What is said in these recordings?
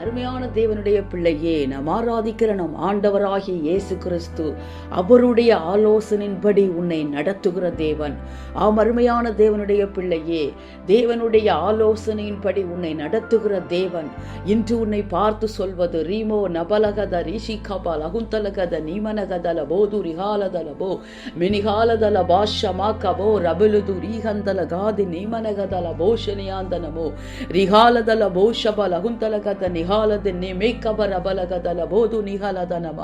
அருமையான தேவனுடைய பிள்ளையே நாம் ஆராதிக்கிற நம் ஆண்டவராகிய இயேசு கிறிஸ்து அவருடைய ஆலோசனின்படி உன்னை நடத்துகிற தேவன். ஆம் அருமையான தேவனுடைய பிள்ளையே தேவனுடைய ஆலோசனையின்படி உன்னை நடத்துகிற தேவன். இன்று உன்னை பார்த்து சொல்வது ரீமோ நபலகத ரிஷி கபால் அகுந்தலகத நீமனகதல போது ரிகாலதலபோ மினிகாலதல பாஷமா கபோ ரபலுது ரீகந்தல காதி நீமனகதல போஷனியாந்தனமோ ரிகாலதல போஷபல் அகுந்தலகத நிகா ನಿಹಾಲದೆನ್ನೆ ಮೇಕಬರ ಬಲಗದಲ ಬೋದು ನಿಹಲದ ನಮ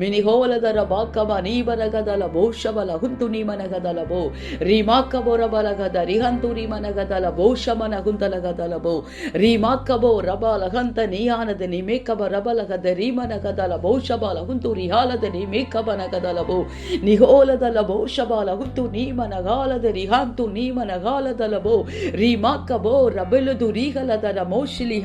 ಮಿನಿಹೋಲದರ ಬಾಕಬ ನೀ ಬರಗದಲ ಬೋಷಬಲ ಹುಂತು ನೀ ಮನಗದಲ ಬೋ. ರೀ ಮಾಕಬೋರ ಬಲಗದ ರಿಹಂತು ರೀ ಮನಗದಲ ಬೋಷಮನ ಹುಂತಲಗದಲ ಬೋ. ರೀ ಮಾಕಬೋ ರಬಲ ಹಂತ ನೀಯಾನದ ನೀ ಮೇಕಬ ರಬಲಗದ ರೀ ಮನಗದಲ ಬಹುಶಬಲ ಹುಂತು ರಿಹಾಲದ ನೀ ಬೋ. ನಿಹೋಲದಲ ಬೋಷಬಾಲ ಹುಂತು ನೀ ಮನಗಾಲದ ರಿಹಾಂತು ನೀ ಮನಗಾಲದಲ ಬೋ. ರೀ ಮಾಕಬೋ ರಬಲದು ರೀಹಲದರ ಮೋಶಿಲಿ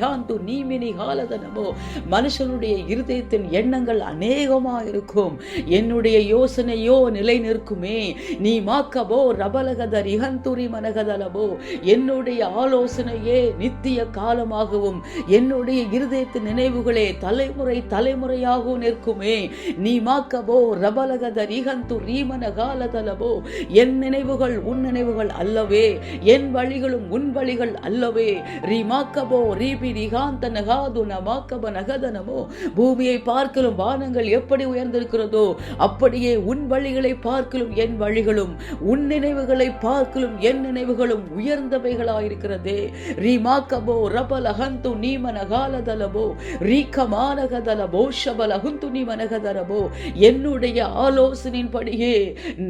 ನೀ ಮಿನಿ ಹಾಲ காலதனமோ மனுஷனுடைய இருதயத்தின் எண்ணங்கள் அநேகமாக இருக்கும். என்னுடைய யோசனையோ நிலை நிற்குமே நீ மாக்கபோ ரபலகதர் இகந்துரி மனகதலபோ. என்னுடைய ஆலோசனையே நித்திய காலமாகவும் என்னுடைய இருதயத்தின் நினைவுகளே தலைமுறை தலைமுறையாகவும் நிற்குமே. நீ மாக்கபோ ரபலகதர் இகந்து ரீமன காலதலபோ என் நினைவுகள் உன் நினைவுகள் அல்லவே. என் வழிகளும் உன் வழிகள் அல்லவே. ரீமாக்கபோ ரீபி ரிகாந்த நகாது நமாக்கப நகதனமோ பூமியை பார்க்கலும் வானங்கள் எப்படி உயர்ந்திருக்கிறதோ அப்படியே உன் வழிகளை பார்க்கலும் என் வழிகளும் உன் நினைவுகளை பார்க்கலும் என் நினைவுகளும் உயர்ந்தவைகளாயிருக்கிறதே. ரிமாக்கபோ ரபலஹந்து நீமனகாலதலபோ ரீக்கமானகதலபோ ஷபலகுந்து நீமனகதரபோ என்னுடைய ஆலோசனையின்படியே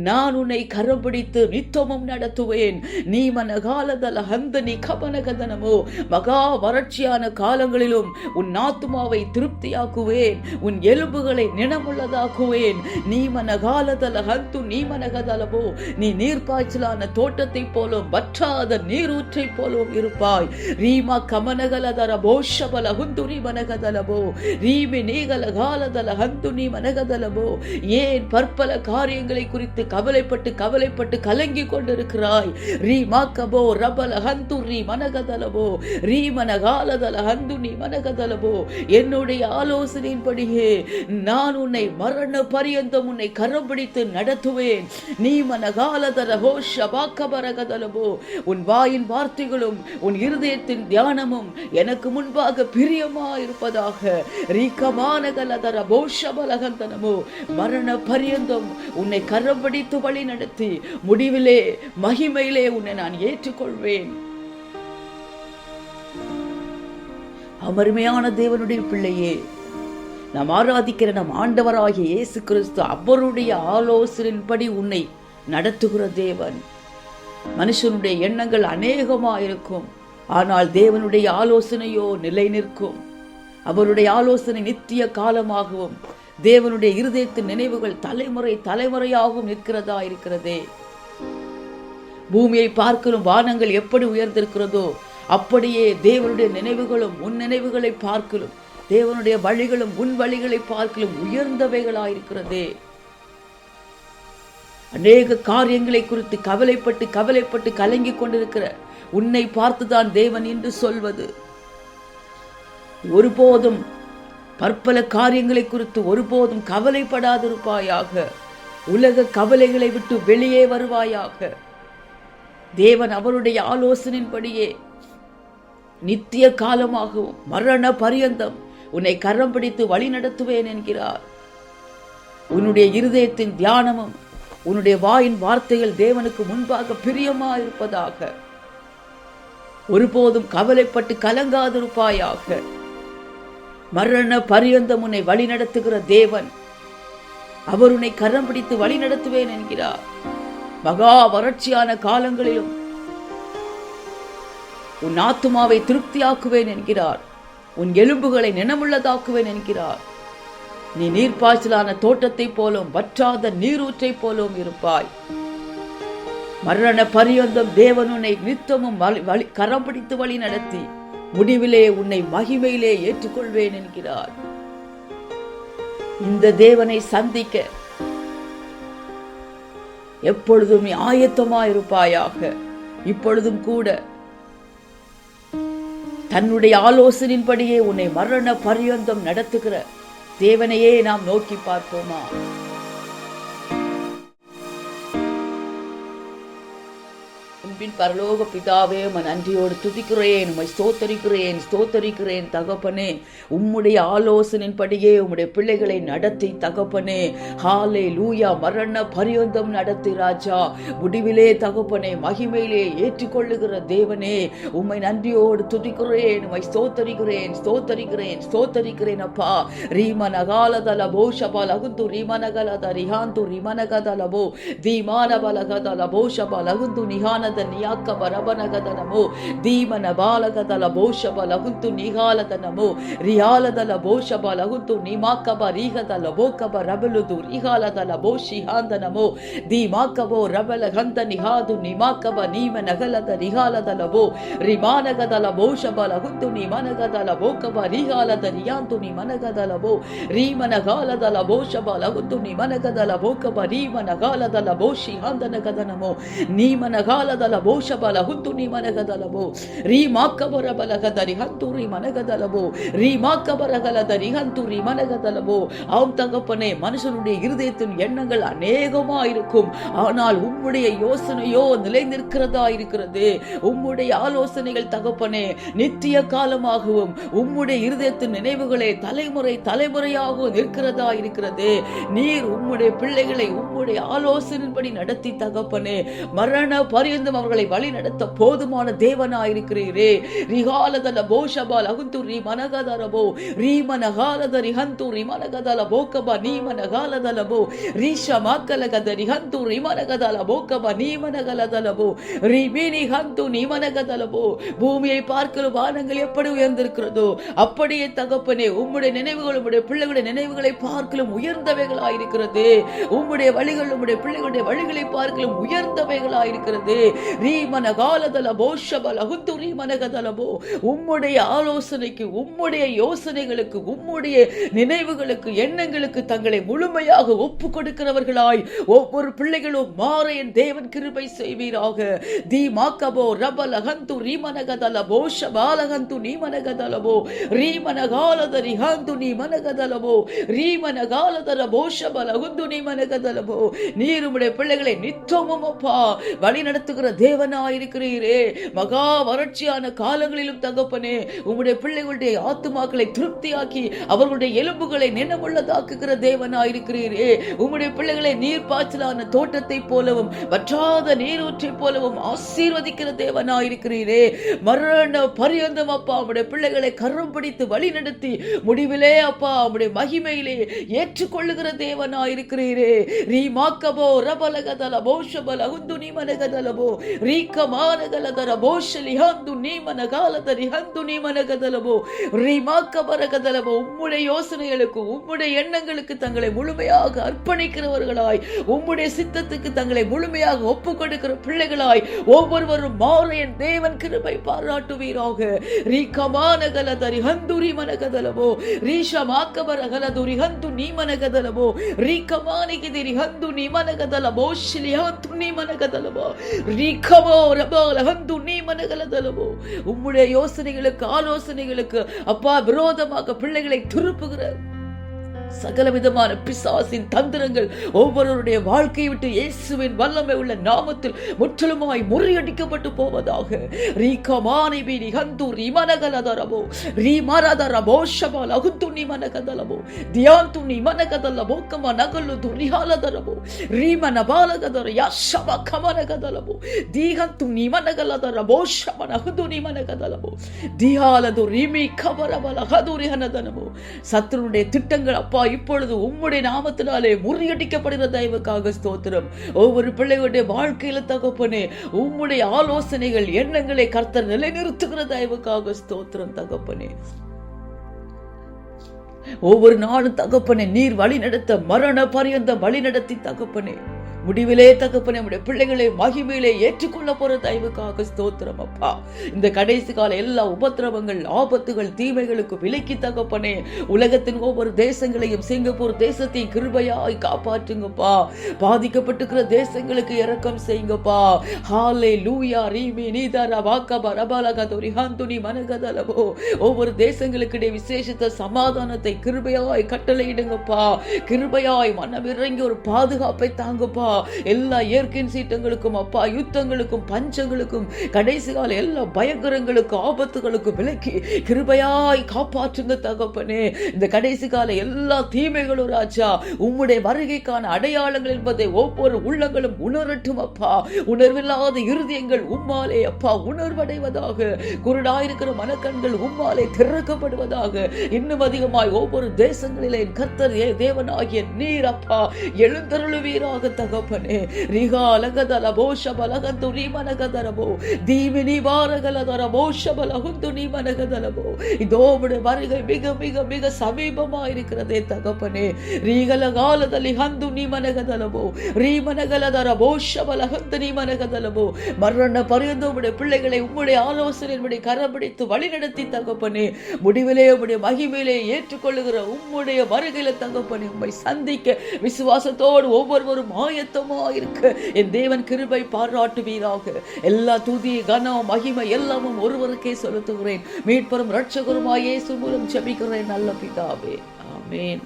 நான் உன்னை கரம் பிடித்து நித்தமும் நடத்துவேன். நீ மனகாலதல ஹந்த நீ கபனகதனமோ மகா வறட்சியான காலங்களிலும் உன் ஆத்துமாவை திருப்தியாக்குவேன். உன் எலும்புகளை நினமுள்ளதாக்குவேன் நீ மனகாலதல ஹந்து நீ மனகதலவோ நீ நீர்ப்பாய்ச்சலான தோட்டத்தை போலும் வற்றாத நீரூற்றை போலும் இருப்பாய். ரீமா கமனகலதர போஷபல ஹுந்து நீ மனகதலவோ ரீமி நீகல காலதல ஹந்து மனகதலவோ ஏன் பற்பல காரியங்களை குறித்து கவலைப்பட்டு கவலைப்பட்டு கலங்கி கொண்டிருக்கிறாய்? ரீமா கபோ ரபல ஹந்து ரீ மனகதலவோ ரீமன காலதல ஹந்து மனகத மனகதலவோ என்னுடைய ஆலோசனையின்படியே நான் உன்னை மரண பரியந்தம் உன்னை கரம் பிடித்து நடத்துவேன். நீ மனகாலதல ஹோ ஷபாக்கபரகதலவோ உன் வாயின் வார்த்தைகளும் உன் இருதயத்தின் தியானமும் எனக்கு முன்பாக பிரியமா இருப்பதாக ரீக்கமானகலதர போஷபலகந்தனமோ மரண பரியந்தம் உன்னை கரம் பிடித்து வழி நடத்தி முடிவிலே மகிமையிலே உன்னை நான் ஏற்றுக்கொள்வேன். அமருமையான தேவனுடைய பிள்ளையே நாம் ஆராதிக்கிற நம் ஆண்டவராகிய இயேசு கிறிஸ்து அவருடைய ஆலோசனையின்படி உன்னை நடத்துகிற தேவன். மனுஷனுடைய எண்ணங்கள் அநேகமாக இருக்கும் ஆனால் தேவனுடைய ஆலோசனையோ நிலை நிற்கும் அவருடைய ஆலோசனை நித்திய காலமாகவும் தேவனுடைய இருதயத்தின் நினைவுகள் தலைமுறை தலைமுறையாகவும் நிற்கிறதா இருக்கிறதே. பூமியை பார்க்கலும் வானங்கள் எப்படி உயர்ந்திருக்கிறதோ அப்படியே தேவனுடைய நினைவுகளும் உன் நினைவுகளை பார்க்கலும் தேவனுடைய வழிகளும் உன் வழிகளை பார்க்கலும் உயர்ந்தவைகளாயிருக்கிறதே. அநேக காரியங்களை குறித்து கவலைப்பட்டு கவலைப்பட்டு கலங்கி கொண்டிருக்கிற உன்னை பார்த்துதான் தேவன் என்று சொல்வது. ஒருபோதும் பற்பல காரியங்களை குறித்து ஒருபோதும் கவலைப்படாதிருப்பாயாக. உலக கவலைகளை விட்டு வெளியே வருவாயாக. தேவன் அவருடைய ஆலோசனையின்படியே நித்திய காலமாகவும் மரண பரியந்தம் உன்னை கரம் பிடித்து வழி நடத்துவேன் என்கிறார். உன்னுடைய இருதயத்தின் தியானமும் உன்னுடைய வாயின் வார்த்தைகள் தேவனுக்கு முன்பாக பிரியமா இருப்பதாக ஒருபோதும் கவலைப்பட்டு கலங்காதிருப்பாயாக. மரண பரியந்தம் உன்னை வழி நடத்துகிற தேவன் அவர் உன்னை கரம் பிடித்து வழி நடத்துவேன் என்கிறார். மகா வறட்சியான காலங்களிலும் உன் ஆத்துமாவை திருப்தியாக்குவேன் என்கிறார். உன் எலும்புகளை நினமுள்ளதாக்குவேன் என்கிறார். நீ நீர்ப்பாய்ச்சலான தோட்டத்தை போலும் வற்றாத நீரூற்றை போலும் இருப்பாய். மரண பரியந்தம் தேவன் உன்னை நித்தமும் வழி- வழி கரம் பிடித்து வழி நடத்தி முடிவிலே உன்னை மகிமையிலே ஏற்றுக்கொள்வேன் என்கிறார். இந்த தேவனை சந்திக்க எப்பொழுதும் ஆயத்தமாயிருப்பாயாக. இப்பொழுதும் கூட தன்னுடைய ஆலோசனையின்படியே உன்னை மரண பரியந்தம் நடத்துகிற தேவனையே நாம் நோக்கி பார்ப்போமா? பின் பரலோக பிதாவே உம நன்றியோடு துதிக்கிறேன் உமை ஸ்தோத்தரிக்கிறேன் ஸ்தோத்தரிக்கிறேன் தகப்பனே. உம்முடைய ஆலோசனையின்படியே உம்முடைய பிள்ளைகளை நடத்தி தகப்பனே. ஹாலே லூயா மரண பரியந்தம் நடத்தி ராஜா. முடிவிலே தகப்பனே மகிமையிலே ஏற்றுக்கொள்ளுகிற தேவனே. உம்மை நன்றியோடு துதிக்கிறேன் உமை ஸ்தோத்தரிக்கிறேன் ஸ்தோத்தரிக்கிறேன் ஸ்தோத்தரிக்கிறேன் அப்பா. ரீமன காலதல போஷபா லகுந்து ரீமனகலத ரிஹாந்து ரிமனகதலபோ தீமான பலகதல போஷபா லகுந்து நிகானதன் నియాక వరవనగదనము ధీమన బాలగదల భోషబ లహుంతు నిహాలదనము రియాలదల భోషబ లహుంతు నిమాకబ రీహదల బోకబ రబలుదు రిహాలదల భోషిహాందనము ధీమాకబో రబల గంత నిహాదు నిమాకబ నీమ నగలద రిహాలదలబో రిమానగదల భోషబ లహుంతు నిమనగదల బోకబ రిహాలద రియాంతు నిమనగదలబో రీమనగాలదల భోషబ లహుంతు నిమనగదల బోకబ రీమనగాలదల భోషిహాందనగదనము నీమనగాలదల ಲಹುಂತು ನಿಮನಗದಲ ಬೋಕಬ ರೀಮನಗಾಲದಲ ಬೋ ಶಿಹಾಂದನಗದ ನಮೋ ನೀಮನಗಾಲದಲ ಬೋಷಬಲ ಹುತ್ತು ನೀ ಮನಗದಲಬೋ ರೀ ಮಾಕ್ಕಬರ ಬಲಗದರಿ ಹಂತು ರೀ மனகதலவோ ரீமாக்கபரகலதரி ஹந்துரி மனகதலவோ ஆம் தகப்பனே மனுஷனுடைய இருதயத்தின் எண்ணங்கள் அநேகமா இருக்கும் ஆனால் உம்முடைய யோசனையோ நிலை நிற்கிறதா இருக்கிறது உம்முடைய ஆலோசனைகள் தகப்பனே நித்திய காலமாகவும் உம்முடைய இருதயத்தின் நினைவுகளே தலைமுறை தலைமுறையாகவும் நிற்கிறதா இருக்கிறது நீர் உம்முடைய பிள்ளைகளை உம்முடைய ஆலோசனையின்படி நடத்தி தகப்பனே மரண பரியந்தம் அவர்களை வழிநடத்த போதுமான தேவனாயிருக்கிறீரே. ரிகாலதல போஷபால் அகுந்துரி மனகதரபோ. ரீமனகாலத ரிஹந்தூரி மனகதல போக்கபா நீமனகாலதலபோ. ரீஷமாக்கலகத ரிஹந்தூ ரிமனகதல போக்கபா நீமனகலதலபோ. ரிமினி ஹந்து நீமனகதலபோ. பூமியை பார்க்கிற வானங்கள் எப்படி உயர்ந்திருக்கிறதோ அப்படியே தகப்பனே உம்முடைய நினைவுகள் உம்முடைய பிள்ளைகளுடைய நினைவுகளை பார்க்கலும் உயர்ந்தவைகளாயிருக்கிறது. உம்முடைய வழிகள் உம்முடைய பிள்ளைகளுடைய வழிகளை பார்க்கலும் உயர்ந்தவைகளாயிருக்கிறது. ரீமன காலதல போஷபல ஹுந்து ரீ உம்முடைய ஆலோசனைக்கு உம்முடைய யோசனைகளுக்கு உம்முடைய நினைவுகளுக்கு எண்ணங்களுக்கு தங்களை முழுமையாக ஒப்பு கொடுக்கிறவர்களாய். ஒவ்வொரு பிள்ளைகளும் மாற என் தேவன் கிருபை செய்வீராக. தி மாக்கபோ ரபல ஹந்து ரீமனகதலபோ ஷபாலகந்து நீமனகதலபோ ரீமனகாலத ரிஹாந்து நீமனகதலபோ ரீமனகாலதர போஷபல ஹுந்து நீமனகதலபோ நீர் பிள்ளைகளை நித்தமும் அப்பா வழி நடத்துகிற தேவனாயிருக்கிறீரே. மகா வறட்சியான காலங்களிலும் தகப்பனே உம்முடைய பிள்ளைகளுடைய ஆத்துமாக்களை திருப்தியாக்கி அவர்களுடைய எலும்புகளை நினமுள்ளதாக்குகிற தேவனாயிருக்கிறீரே. உம்முடைய பிள்ளைகளை நீர் பாய்ச்சலான தோட்டத்தை போலவும் வற்றாத நீரூற்றை போலவும் ஆசீர்வதிக்கிற தேவனாயிருக்கிறீரே. மரண பரியந்தம் அப்பா உம்முடைய பிள்ளைகளை கரம் பிடித்து வழி நடத்தி முடிவிலே அப்பா உம்முடைய மகிமையிலே ஏற்றுக்கொள்ளுகிற தேவனாயிருக்கிறீரே. ரீ மாக்கபோ ரபலகதல போஷபல ರೀಕ ಮಾನಗಲದರ ரீக்க ಹಂದು ನೀಮನ ஹந்து ಹಂದು ஹந்து நீமனகதலபோ. ரீ மாக்கபரகதலபோ உம்முடைய யோசனைகளுக்கு உம்முடைய எண்ணங்களுக்கு தங்களை முழுமையாக அர்ப்பணிக்கிறவர்களாய் உம்முடைய சித்தத்துக்கு தங்களை முழுமையாக ஒப்பு கொடுக்கிற பிள்ளைகளாய் ஒவ்வொருவரும் மாற என் தேவன் கிருபை பாராட்டுவீராக. ரீக்கமானகலதரி ஹந்துரி மனகதலபோ ரீஷமாக்கபரகலதுரி ஹந்து நீ மனகதலபோ ரீக்கமானிகிதிரி ஹந்து நீ மனகதலபோ ஸ்ரீஹந்து நீ மனகதலபோ ரீக்கமோ ரபோ லகந்து நீ மனுகலதலமோ உம்முடைய யோசனைகளுக்கு ஆலோசனைகளுக்கு அப்பா விரோதமாக பிள்ளைகளை திருப்புகிறார். சகலவிதமான பிசாசின் தந்திரங்கள் ஒவ்வொருவருடைய வாழ்க்கையை விட்டு இயேசுவின் வல்லமை உள்ள நாமத்தில் முற்றிலுமாய் முறியடிக்கப்பட்டு போவதாக. ரீகமானிபி நிகந்தூர் ஹந்து ரிமனகலதரபோ ஷபால் ஷபல அகுந்து நிமனகதலபோ தியாந்து நிமனகதலபோ கம நகலு துரிஹாலதரபோ ரிமன பாலகதர யஷப கமனகதலபோ தீகந்து நிமனகலதரபோ ஷப நகுது நிமனகதலபோ தியாலது ரிமி கபரபல ஹதுரிஹனதனபோ சத்துருடைய திட்டங்கள் அப்பா இப்பொழுது உம்முடைய நாமத்தினாலே முறியடிக்கப்படுகிற தயவுக்காக ஸ்தோத்திரம். ஒவ்வொரு பிள்ளைகளுடைய வாழ்க்கையில தகப்பனே உம்முடைய ஆலோசனைகள் எண்ணங்களை கர்த்தர் நிலைநிறுத்துகிற தயவுக்காக ஸ்தோத்திரம் தகப்பனே. ஒவ்வொரு நாளும் தகப்பனே நீர் வழி நடத்த மரண பரியந்தம் வழி நடத்தி தகப்பனே. முடிவிலே தகப்பனே நம்முடைய பிள்ளைகளை மகிமையிலே ஏற்றுக்கொள்ள போற தயவுக்காக ஸ்தோத்திரம் அப்பா. இந்த கடைசி கால எல்லா உபத்திரவங்கள் ஆபத்துகள் தீமைகளுக்கு விலக்கி தகப்பனே உலகத்தின் ஒவ்வொரு தேசங்களையும் சிங்கப்பூர் தேசத்தையும் கிருபையாய் காப்பாற்றுங்கப்பா. பாதிக்கப்பட்டிருக்கிற தேசங்களுக்கு இறக்கம் செய்யுங்கப்பா. ஹாலே லூயா ரீமி நீதாரா வாக்கபா ரபாலகா தொரிஹாந்துனி மனகதலவோ ஒவ்வொரு தேசங்களுக்கு இடையே விசேஷத்த சமாதானத்தை கிருபையாய் கட்டளையிடுங்கப்பா. கிருபையாய் மனம் இறங்கி ஒரு பாதுகாப்பை தாங்கப்பா. எல்லா இயற்கையின் சீட்டங்களுக்கும் அப்பா யுத்தங்களுக்கும் பஞ்சங்களுக்கும் கடைசி கால எல்லா பயங்கரங்களுக்கும் ஆபத்துகளுக்கும் விலக்கி கிருபையாய் காப்பாற்றுங்க தகப்பனே. இந்த கடைசி கால எல்லா தீமைகளும் ராஜா உம்முடைய வருகைக்கான அடையாளங்கள் என்பதை ஒவ்வொரு உள்ளங்களும் உணரட்டும் அப்பா. உணர்வில்லாத இருதயங்கள் உம்மாலே அப்பா உணர்வடைவதாக. குருடாயிருக்கிற மனக்கண்கள் உம்மாலே திறக்கப்படுவதாக இன்னும் அதிகமாய் ஒவ்வொரு தேசங்களிலே கர்த்தர் ஏ- தேவனாகிய நீர் அப்பா எழுந்தருளுவீராக தகப்பனே ரிகா அலகதல போஷ பலகந்து நீ மனகதரபோ தீவி நிவாரகலதர போஷ பலகுந்து நீ மனகதரபோ இதோ உடைய வருகை மிக மிக மிக சமீபமா இருக்கிறதே தகப்பனே ரீகல காலதலி ஹந்து நீ மனகதலபோ ரீ மனகலதர போஷ பலகந்து நீ மனகதலபோ மரண பருந்த உடைய பிள்ளைகளை உங்களுடைய ஆலோசனையின்படி கரபிடித்து வழிநடத்தி தகப்பனே முடிவிலே உடைய மகிமையிலே ஏற்றுக்கொள்ளுகிற உம்முடைய வருகையில தகப்பனே உண்மை சந்திக்க விசுவாசத்தோடு ஒவ்வொருவரும் ஆயத்த ஆயத்தமா இருக்க. என் தேவன் கிருபை பாராட்டுவீராக. எல்லா துதி கனம் மகிமை எல்லாமும் ஒருவருக்கே செலுத்துகிறேன். மீட்பரும் ரட்சகருமாயே சுமூலம் செபிக்கிறேன் நல்ல பிதாவே. ஆமேன்.